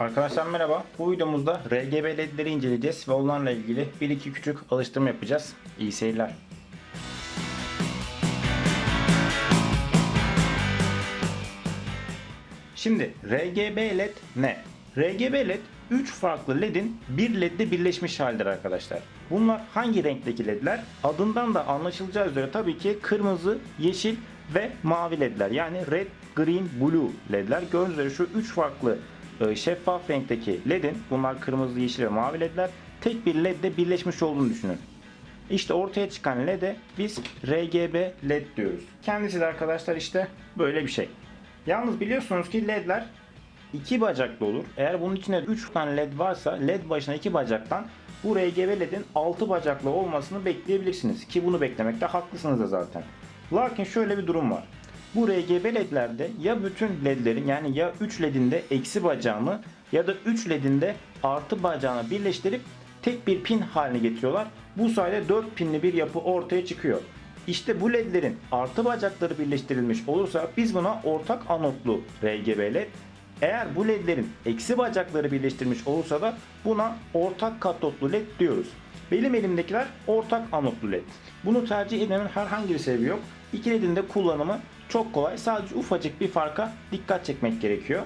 Arkadaşlar merhaba. Bu videomuzda RGB ledleri inceleyeceğiz ve onlarla ilgili bir iki küçük alıştırma yapacağız. İyi seyirler. Şimdi RGB led ne? RGB led 3 farklı ledin bir ledde birleşmiş halidir arkadaşlar. Bunlar hangi renkteki ledler? Adından da anlaşılacağı üzere tabii ki kırmızı, yeşil ve mavi ledler. Yani red, green, blue ledler. Gördüğünüz üzere şu 3 farklı şeffaf renkteki ledin bunlar kırmızı, yeşil ve mavi ledler tek bir ledde birleşmiş olduğunu düşünün. İşte ortaya çıkan LED'e biz RGB LED diyoruz. Kendisi de arkadaşlar işte böyle bir şey. Yalnız biliyorsunuz ki LED'ler iki bacaklı olur. Eğer bunun içinde 3 tane LED varsa LED başına iki bacaktan bu RGB LED'in 6 bacaklı olmasını bekleyebilirsiniz. Ki bunu beklemekte haklısınız da zaten. Lakin şöyle bir durum var. Bu RGB ledlerde ya bütün ledlerin yani ya 3 ledin de eksi bacağını ya da 3 ledin de artı bacağını birleştirip tek bir pin haline getiriyorlar. Bu sayede 4 pinli bir yapı ortaya çıkıyor. İşte bu ledlerin artı bacakları birleştirilmiş olursa biz buna ortak anotlu RGB led. Eğer bu ledlerin eksi bacakları birleştirilmiş olursa da buna ortak katotlu led diyoruz. Benim elimdekiler ortak anotlu led. Bunu tercih etmemin herhangi bir sebebi yok. İki ledin de kullanımı çok kolay. Sadece ufacık bir farka dikkat çekmek gerekiyor.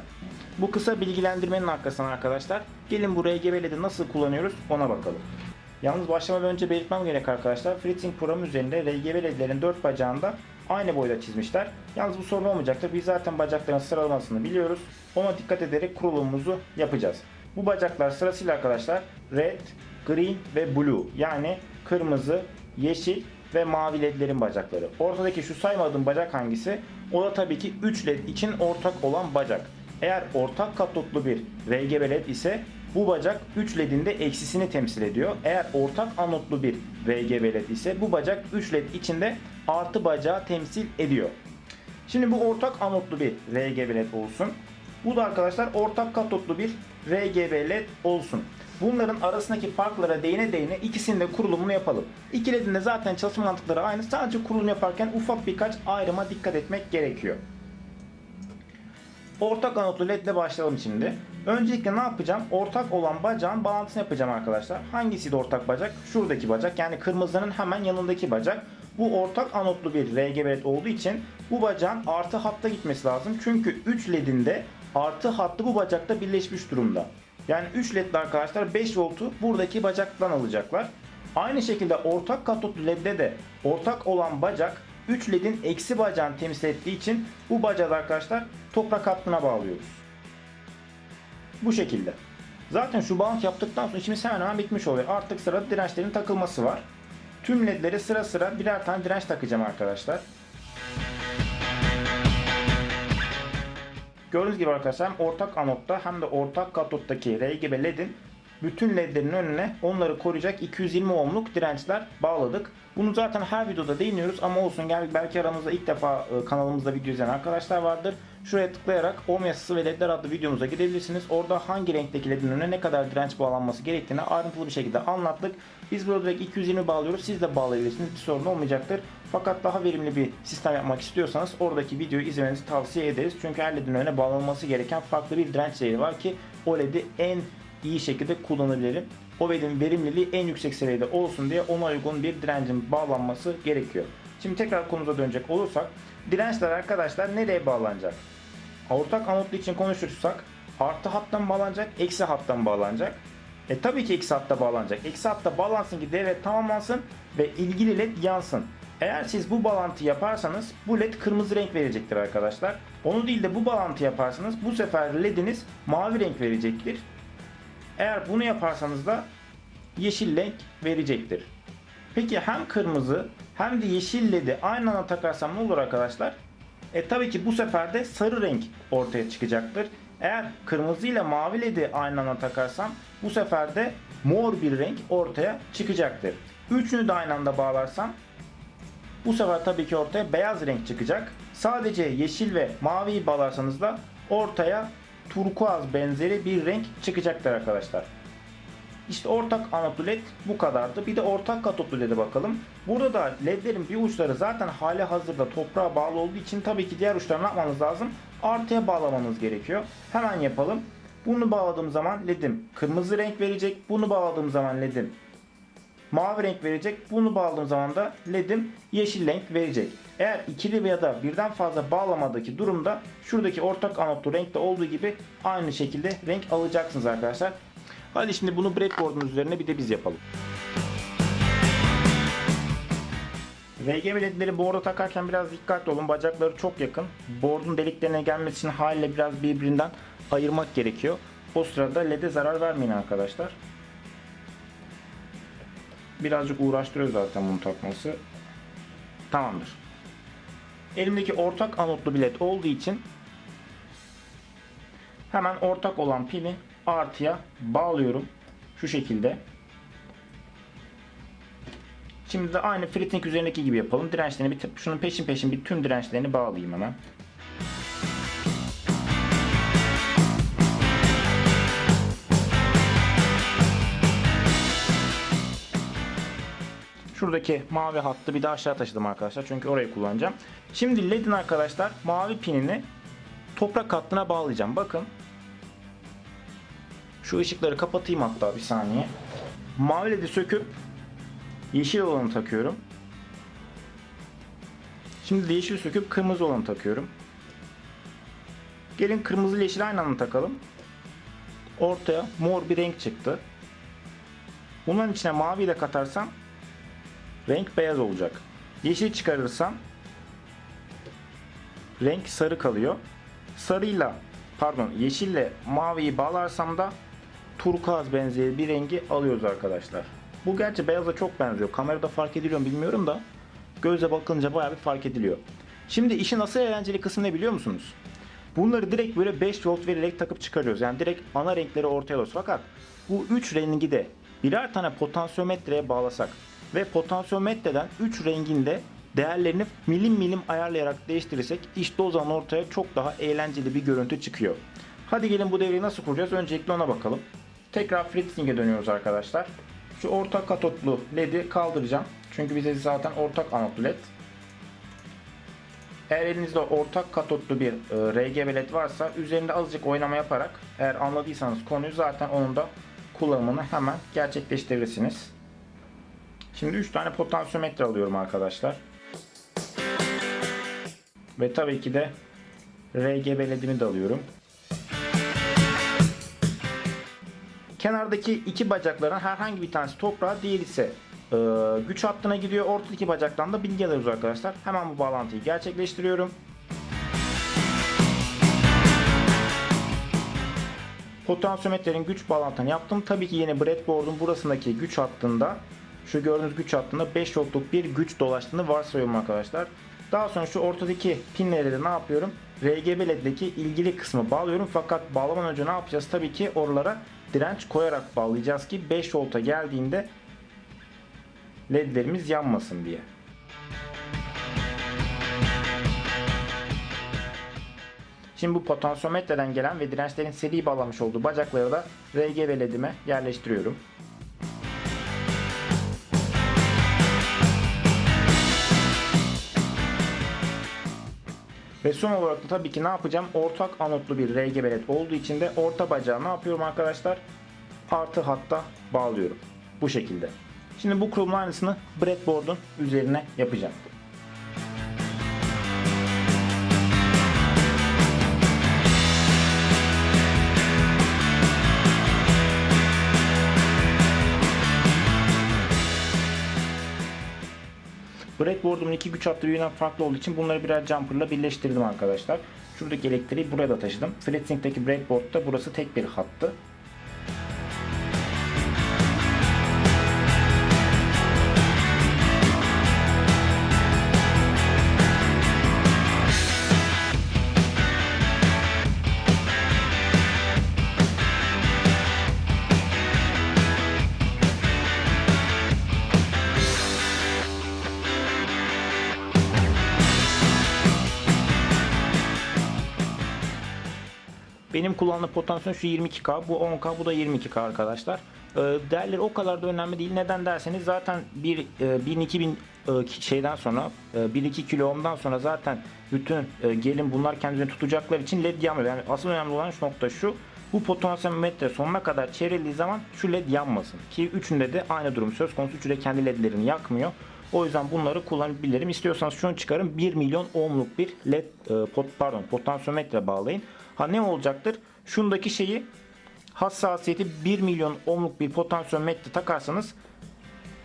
Bu kısa bilgilendirmenin arkasından arkadaşlar gelin bu RGB LED'i nasıl kullanıyoruz ona bakalım. Yalnız başlamadan önce belirtmem gerek arkadaşlar. Fritzing program üzerinde RGB LED'lerin 4 bacağında aynı boyda çizmişler. Yalnız bu sorun olmayacaktır. Biz zaten bacakların sıralamasını biliyoruz. Ona dikkat ederek kurulumumuzu yapacağız. Bu bacaklar sırasıyla arkadaşlar red, green ve blue yani kırmızı, yeşil ve mavi ledlerin bacakları. Ortadaki şu saymadığım bacak hangisi? O da tabii ki 3 led için ortak olan bacak. Eğer ortak katotlu bir RGB led ise bu bacak 3 ledin de eksisini temsil ediyor. Eğer ortak anotlu bir RGB led ise bu bacak 3 led içinde artı bacağı temsil ediyor. Şimdi bu ortak anotlu bir RGB led olsun. Bu da arkadaşlar ortak katotlu bir RGB led olsun. Bunların arasındaki farklara değine değine ikisinin de kurulumunu yapalım. İki ledin de zaten çalışma mantıkları aynı. Sadece kurulum yaparken ufak birkaç ayrıma dikkat etmek gerekiyor. Ortak anotlu led ile başlayalım şimdi. Öncelikle ne yapacağım? Ortak olan bacağın bağlantısını yapacağım arkadaşlar. Hangisiydi ortak bacak? Şuradaki bacak. Yani kırmızının hemen yanındaki bacak. Bu ortak anotlu bir RGB led olduğu için bu bacağın artı hatta gitmesi lazım. Çünkü 3 ledin de artı hattı bu bacakta birleşmiş durumda. Yani 3 ledli arkadaşlar 5 voltu buradaki bacaktan alacaklar. Aynı şekilde ortak katotlu ledde de ortak olan bacak 3 ledin eksi bacağını temsil ettiği için bu bacağı da arkadaşlar toprak hattına bağlıyoruz. Bu şekilde. Zaten şu bağlantı yaptıktan sonra işimiz hemen hemen bitmiş oluyor. Artık sırada dirençlerin takılması var. Tüm ledlere sıra sıra birer tane direnç takacağım arkadaşlar. Gördüğünüz gibi arkadaşlar hem ortak anotta hem de ortak katottaki RGB ledin bütün ledlerin önüne onları koruyacak 220 ohmluk dirençler bağladık. Bunu zaten her videoda değiniyoruz ama olsun gel belki aramızda ilk defa e, kanalımızda video izleyen arkadaşlar vardır. Şuraya tıklayarak ohm yasası ve ledler adlı videomuza gidebilirsiniz. Orada hangi renkteki ledin önüne ne kadar direnç bağlanması gerektiğini ayrıntılı bir şekilde anlattık. Biz burada direkt 220 bağlıyoruz. Siz de bağlayabilirsiniz. Bir sorun olmayacaktır. Fakat daha verimli bir sistem yapmak istiyorsanız oradaki videoyu izlemenizi tavsiye ederiz. Çünkü her ledin önüne bağlanması gereken farklı bir direnç değeri var ki o ledi en iyi şekilde kullanabilirim. O ledin verimliliği en yüksek seviyede olsun diye ona uygun bir direncin bağlanması gerekiyor. Şimdi tekrar konumuza dönecek olursak dirençler arkadaşlar nereye bağlanacak? Ortak anotlu için konuşursak artı hattan bağlanacak, eksi hattan bağlanacak. E tabii ki eksi hatta bağlanacak. Eksi hatta bağlansın ki devre tamamlansın ve ilgili led yansın. Eğer siz bu bağlantı yaparsanız bu led kırmızı renk verecektir arkadaşlar. Onu değil de bu bağlantı yaparsanız bu sefer lediniz mavi renk verecektir. Eğer bunu yaparsanız da yeşil renk verecektir. Peki hem kırmızı hem de yeşil ledi aynı anda takarsam ne olur arkadaşlar? E tabii ki bu sefer de sarı renk ortaya çıkacaktır. Eğer kırmızı ile mavi ledi aynı anda takarsam bu sefer de mor bir renk ortaya çıkacaktır. Üçünü de aynı anda bağlarsam bu sefer tabii ki ortaya beyaz renk çıkacak. Sadece yeşil ve maviyi bağlarsanız da ortaya turkuaz benzeri bir renk çıkacaktır arkadaşlar. İşte ortak anotlu led bu kadardı. Bir de ortak katotlu led'e bakalım. Burada da ledlerin bir uçları zaten hali hazırda toprağa bağlı olduğu için tabii ki diğer uçları ne yapmanız lazım? Artıya bağlamanız gerekiyor. Hemen yapalım. Bunu bağladığım zaman ledim kırmızı renk verecek. Bunu bağladığım zaman ledim mavi renk verecek. Bunu bağladığım zaman da ledim yeşil renk verecek. Eğer ikili veya da birden fazla bağlamadaki durumda şuradaki ortak anotlu renkte olduğu gibi aynı şekilde renk alacaksınız arkadaşlar. Hadi şimdi bunu breadboard'un üzerine bir de biz yapalım. RGB ledleri board'a takarken biraz dikkatli olun. Bacakları çok yakın. Board'un deliklerine gelmesi için haliyle biraz birbirinden ayırmak gerekiyor. O sırada led'e zarar vermeyin arkadaşlar. Birazcık uğraştırıyor zaten bunu takması. Tamamdır. Elimdeki ortak anotlu bilet olduğu için hemen ortak olan pili artıya bağlıyorum. Şu şekilde. Şimdi de aynı Fritting üzerindeki gibi yapalım. Dirençlerini bir şunun peşin peşin bir tüm dirençlerini bağlayayım hemen. Şuradaki mavi hattı bir de aşağı taşıdım arkadaşlar. Çünkü orayı kullanacağım. Şimdi LED'in arkadaşlar mavi pinini toprak hattına bağlayacağım. Bakın. Şu ışıkları kapatayım hatta bir saniye. Mavi LED'i söküp yeşil olanı takıyorum. Şimdi yeşil söküp kırmızı olanı takıyorum. Gelin kırmızı ile yeşil aynı anda takalım. Ortaya mor bir renk çıktı. Bunların içine mavi de katarsam renk beyaz olacak. Yeşil çıkarırsam renk sarı kalıyor. Sarıyla pardon yeşille maviyi bağlarsam da turkuaz benzeri bir rengi alıyoruz arkadaşlar. Bu gerçi beyaza çok benziyor. Kamerada fark ediliyor mu bilmiyorum da göze bakınca bayağı bir fark ediliyor. Şimdi işin asıl eğlenceli kısmı ne biliyor musunuz? Bunları direkt böyle 5 volt vererek takıp çıkarıyoruz. Yani direkt ana renkleri ortaya alıyoruz. Fakat bu 3 rengi de birer tane potansiyometreye bağlasak ve potansiyometreden 3 renginde değerlerini milim milim ayarlayarak değiştirirsek işte o zaman ortaya çok daha eğlenceli bir görüntü çıkıyor. Hadi gelin bu devreyi nasıl kuracağız? Öncelikle ona bakalım. Tekrar Fritzing'e dönüyoruz arkadaşlar. Şu ortak katotlu LED'i kaldıracağım. Çünkü bize zaten ortak anotlu LED. Eğer elinizde ortak katotlu bir e, RGB LED varsa üzerinde azıcık oynama yaparak eğer anladıysanız konuyu zaten onun da kullanımını hemen gerçekleştirirsiniz. Şimdi 3 tane potansiyometre alıyorum arkadaşlar. Ve tabii ki de RGB LED'imi de alıyorum. Kenardaki iki bacakların herhangi bir tanesi toprağa diğeri ise e, güç hattına gidiyor. Ortadaki bacaktan da bilgi alıyoruz arkadaşlar. Hemen bu bağlantıyı gerçekleştiriyorum. Potansiyometrenin güç bağlantını yaptım. Tabii ki yine breadboard'un burasındaki güç hattında şu gördüğünüz güç hattında 5 voltluk bir güç dolaştığını varsayıyorum arkadaşlar. Daha sonra şu ortadaki pinleri de ne yapıyorum? RGB LED'deki ilgili kısmı bağlıyorum. Fakat bağlamadan önce ne yapacağız? Tabii ki oralara direnç koyarak bağlayacağız ki 5 volta geldiğinde ledlerimiz yanmasın diye. Şimdi bu potansiyometreden gelen ve dirençlerin seri bağlamış olduğu bacakları da RGB ledime yerleştiriyorum. Ve son olarak da tabii ki ne yapacağım? Ortak anotlu bir RGB led olduğu için de orta bacağı ne yapıyorum arkadaşlar? Artı hatta bağlıyorum. Bu şekilde. Şimdi bu kurumun aynısını breadboard'un üzerine yapacağım. Breadboard'umun iki güç hattı birbirinden farklı olduğu için bunları birer jumper'la birleştirdim arkadaşlar. Şuradaki elektriği buraya da taşıdım. FreeSync'teki breadboard'da burası tek bir hattı. Benim kullandığım potansiyel şu 22K, bu 10K, bu da 22K arkadaşlar. Ee, Değerleri o kadar da önemli değil. Neden derseniz zaten bir 1000-2000 e, şeyden sonra 1-2 kilo ohm'dan sonra zaten bütün e, gelin bunlar kendini tutacaklar için led yanmıyor. Yani asıl önemli olan şu nokta şu. Bu potansiyometre sonuna kadar çevrildiği zaman şu led yanmasın. Ki üçünde de aynı durum söz konusu. Üçü de kendi ledlerini yakmıyor. O yüzden bunları kullanabilirim. İstiyorsanız şunu çıkarın. 1 milyon ohmluk bir led e, pardon potansiyometre bağlayın. Ha ne olacaktır? Şundaki şeyi hassasiyeti 1 milyon ohmluk bir potansiyometre takarsanız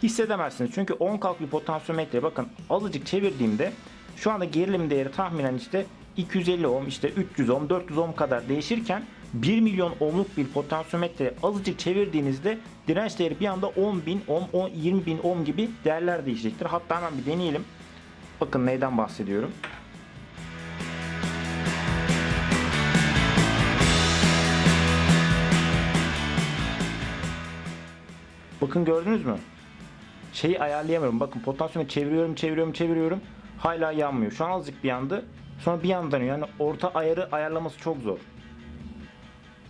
hissedemezsiniz. Çünkü 10 kalk bir potansiyometre bakın azıcık çevirdiğimde şu anda gerilim değeri tahminen işte 250 ohm, işte 300 ohm, 400 ohm kadar değişirken 1 milyon ohmluk bir potansiyometre azıcık çevirdiğinizde direnç değeri bir anda 10 bin ohm, 10, 20 bin ohm gibi değerler değişecektir. Hatta hemen bir deneyelim. Bakın neyden bahsediyorum. Bakın gördünüz mü? Şeyi ayarlayamıyorum. Bakın potansiyomu çeviriyorum, çeviriyorum, çeviriyorum. Hala yanmıyor. Şu an azıcık bir yandı. Sonra bir yandan yani orta ayarı ayarlaması çok zor.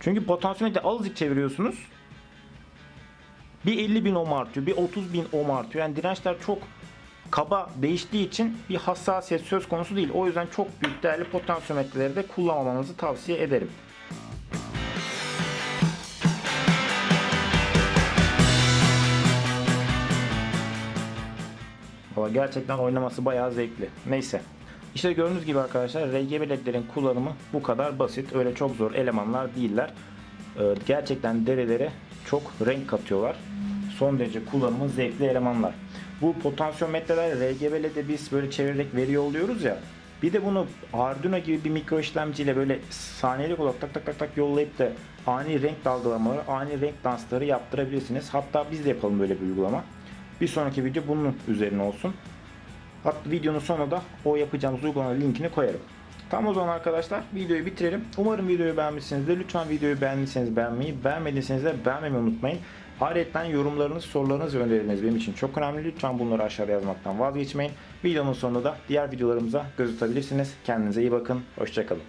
Çünkü potansiyometre azıcık çeviriyorsunuz. Bir 50 bin ohm artıyor, bir 30 bin ohm artıyor. Yani dirençler çok kaba değiştiği için bir hassasiyet söz konusu değil. O yüzden çok büyük değerli potansiyometreleri de kullanmamanızı tavsiye ederim. Gerçekten oynaması bayağı zevkli. Neyse. İşte gördüğünüz gibi arkadaşlar RGB ledlerin kullanımı bu kadar basit. Öyle çok zor elemanlar değiller. Ee, gerçekten derelere çok renk katıyorlar. Son derece kullanımı zevkli elemanlar. Bu potansiyometreler RGB LED'e biz böyle çevirerek veri yolluyoruz ya. Bir de bunu Arduino gibi bir mikro işlemciyle böyle saniyelik olarak tak tak tak tak yollayıp da ani renk dalgalamaları, ani renk dansları yaptırabilirsiniz. Hatta biz de yapalım böyle bir uygulama. Bir sonraki video bunun üzerine olsun. Hatta videonun sonuna da o yapacağımız uygulama linkini koyarım. Tamam o zaman arkadaşlar videoyu bitirelim. Umarım videoyu beğenmişsinizdir. Lütfen videoyu beğendiyseniz beğenmeyi, beğenmediyseniz de beğenmemeyi unutmayın. Ayrıca yorumlarınız, sorularınız ve önerileriniz benim için çok önemli. Lütfen bunları aşağıda yazmaktan vazgeçmeyin. Videonun sonunda da diğer videolarımıza göz atabilirsiniz. Kendinize iyi bakın. Hoşçakalın.